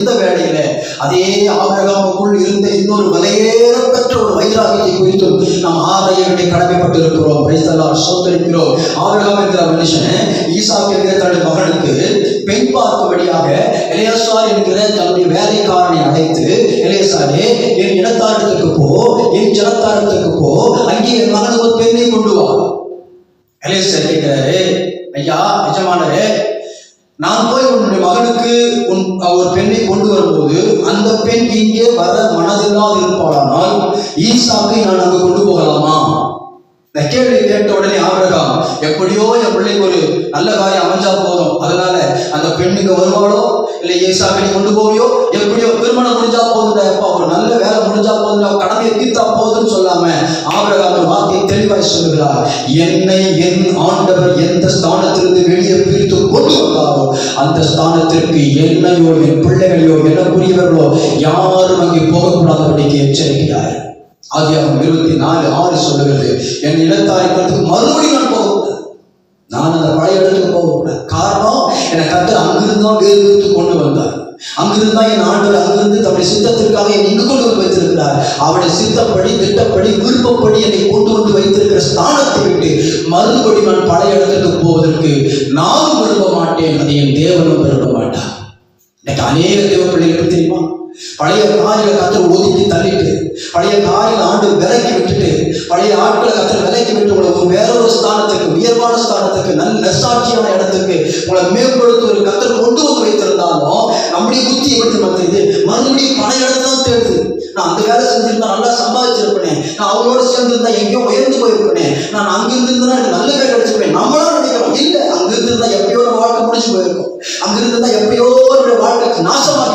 இந்த வேளையில அதே ஆபிரகாமுக்குள் இருந்த இன்னொரு விலையேறப்பெற்ற ஒரு வைராகியத்தை குறித்தும் நாம் ஆராய கடமைப்பட்டிருக்கிறோம். கடமைப்பட்டு சோத்தரிக்கிறோம். ஆபிரகாம் என்கிற மனுஷன் ஈசாக்கு என்கிற தன்னுடைய மகனுக்கு பெண் பார்க்கும்படியாக எலியாசார் என்கிற தன்னுடைய வேலைக்காரனை அழைத்து எலியாசாரே என் இனத்தாரத்துக்கு போ என் ஜனத்தாரத்துக்கு போ அங்கே என் மகனுக்கு ஒரு பெண்ணை கொண்டு வா. எலியாசார் கேட்கிறாரு ஐயா எஜமானரே நான் போய் உன்னுடைய மகனுக்கு உன் ஒரு பெண்ணை கொண்டு வரும்போது அந்த பெண் இங்கே வர மனதில்லாது இருப்பாளானால் ஈசாக்கை நான் அங்கு கொண்டு போகலாமா? இந்த கேள்வி கேட்ட உடனே ஆபிரகாம் எப்படியோ என் பிள்ளைக்கு ஒரு நல்ல காரியம் அமைஞ்சா போதும். அதனால அந்த பெண்ணுக்கு வருவாளோ? இல்லை ஈசாக்கை நீ கொண்டு போவியோ? எப்படியோ திருமணம் முடிஞ்சா போதுடா எப்பா ஒரு நல்ல வேலை முடிஞ்சா போதுடா கடமையை தீர்த்தா போகுதுன்னு சொல்லாம ஆபிரகாம் ஒரு வார்த்தையை தெளிவாய் சொல்லுகிறார். என்னை என் ஆண்டவர் எந்த ஸ்தானத்திலிருந்து வெளியே பிரித்து கொண்டு அந்த ஸ்தானத்திற்கு என்னையோ என் பிள்ளைகளையோ எனக்குரியவர்களோ யாரும் அங்கே போகக்கூடாதபடிக்கு எச்சரிக்கிறார். அவன் இருபத்தி நாலு ஆறு சொல்லுகிறது என் இனத்தாரிப்பதற்கு மறுபடியும் நான் போகக்கூடாது. நான் அந்த பழைய இடத்துக்கு போகக்கூடாது. காரணம் என்னை கத்து அங்கிருந்து தான் வேறு விருத்து கொண்டு வந்தார். அங்கிருந்து தான் என் ஆண்டவர் அங்கிருந்து தம்முடைய சித்தத்திற்காக என்னை இங்கு கொண்டு வந்து வைத்திருக்கிறார். அவருடைய சித்தப்படி திட்டப்படி விருப்பப்படி என்னை கொண்டு வந்து வைத்திருக்கிற ஸ்தானத்தை விட்டு மறுபடி நான் பழைய இடத்துக்கு போவதற்கு நான் அநேக தேவ பிள்ளைகளுக்கு தெரியுமா? பழைய காரில கத்தர் ஒதுக்கி தள்ளிட்டு பழைய காரில் ஆண்டு விலைக்கு விட்டுட்டு பழைய ஆட்களை கத்தர் விலைக்கு விட்டு உங்களை வேற ஒரு ஸ்தானத்துக்கு உயர்வான ஸ்தானத்துக்கு நல்ல நெசாட்சியான இடத்துக்கு உங்களை மேம்படுத்த ஒரு கத்தர் கொண்டு வந்து வைத்திருந்தாலும் நம்முடைய புத்தி எப்படி மத்த மறுபடியும் பழைய இடத்த தான் தேடுது. நான் அந்த வேலை செஞ்சிருந்தா நல்லா சம்பாதிச்சிருப்பேனே. நான் அவங்களோட சேர்ந்திருந்தா எங்கேயோ உயர்ந்து போயிருப்பேனே. நான் அங்கிருந்திருந்தா எனக்கு நல்ல பேர் கிடைச்சிருப்பேன். நம்மளும் நினைக்கிறோம் இல்லை அங்கிருந்திருந்தா எப்பயோ நம்ம வாழ்க்கை முடிச்சு போயிருக்கோம். அங்கிருந்திருந்தா எப்பயோ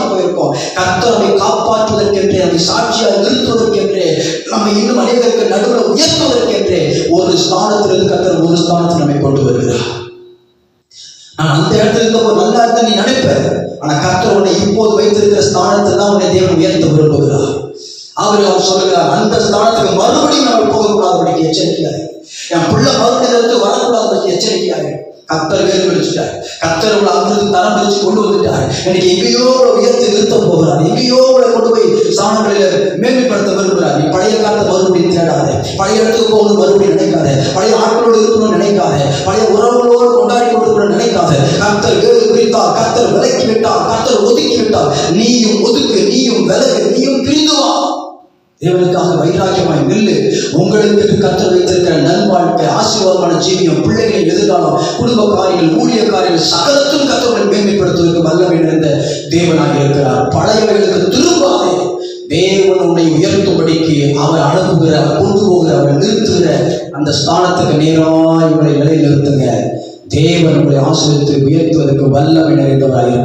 நாசமாகி போயிருக்கோம் கர்த்தர் நம்மை காப்பாற்றுவதற்கென்றே நம்மை சாட்சியாக நிறுத்துவதற்கென்றே நம்மை இன்னும் அநேகருக்கு நடுவில் உயர்த்துவதற்கென்றே ஒரு ஸ்தானத்திலிருந்து கத்தர் ஒரு ஸ்தானத்தில் நம்மை கொண்டு வருகிறார். நான் அந்த இடத்துல இருக்க ஒரு நல்ல இருந்தா நீ நினைப்ப. ஆனா கத்தர் உன்னை இப்போது வைத்திருக்கிற ஸ்தானத்தை தான் உன்னை தேவன் உயர்த்த விரும்புகிறார். அவர் அவர் சொல்லுகிறார் அந்த ஸ்தானத்துக்கு மறுபடியும் நம்ம போகக்கூடாதபடிக்கு எச்சரிக்கையாக என் பிள்ளை மறுபடியும் வரக்கூடாதபடிக்கு எச்சரிக்கையாக கத்தர் வேறு பிடிச்சிட்டார் கத்தர் உங்களை அங்கிருந்து தரம் பிரிச்சு கொண்டு வந்துட்டார் எனக்கு எங்கேயோ உயர்த்தி நிறுத்த போகிறார். எங்கேயோ உங்களை கொண்டு போய் ஸ்தானங்களில் மேன்மைப்படுத்த விரும்புகிறார். நீ பழைய காலத்தை மறுபடியும் தேடாத. பழைய இடத்துக்கு போகணும் மறுபடியும் நினைக்காத. பழைய ஆட்களோடு இருக்கணும்னு நினைக்காத. பழைய உறவுகளோடு கொண்டாடி கொண்டிருக்கணும்னு நினைக்காத. கத்தர் வேறு பிரித்தார் கத்தர் விலக்கி விட்டார் கத்தர் ஒதுக்கி விட்டார் நீயும் ஒதுக்கு நீயும் விலகு நீயும் பிரிந்துவான் தேவனுக்காக வைராக்கியமாய் நில்லு. உங்களுக்கு கற்று வைத்திருக்கிற நல்வாழ்க்கை ஆசீர்வாதமான ஜீவியம் பிள்ளைகளின் எதிர்காலம் குடும்ப காரியங்கள் ஊழிய காரியங்கள் சகலத்தும் கத்தவர்கள் மேன்மைப்படுத்துவதற்கு வல்லமை நிறைந்த தேவனாக இருக்கிறார். பழையவர்களுக்கு திரும்பாதே. தேவன் உன்னை உயர்த்தும்படிக்கு அவர் அனுப்புகிற கொண்டு போகிற அவர் நிறுத்துகிற அந்த ஸ்தானத்துக்கு நேராக இவரை நிலை நிறுத்துங்க தேவன் உங்களை ஆசிரியத்தை உயர்த்துவதற்கு வல்லமை நிறைந்தவராக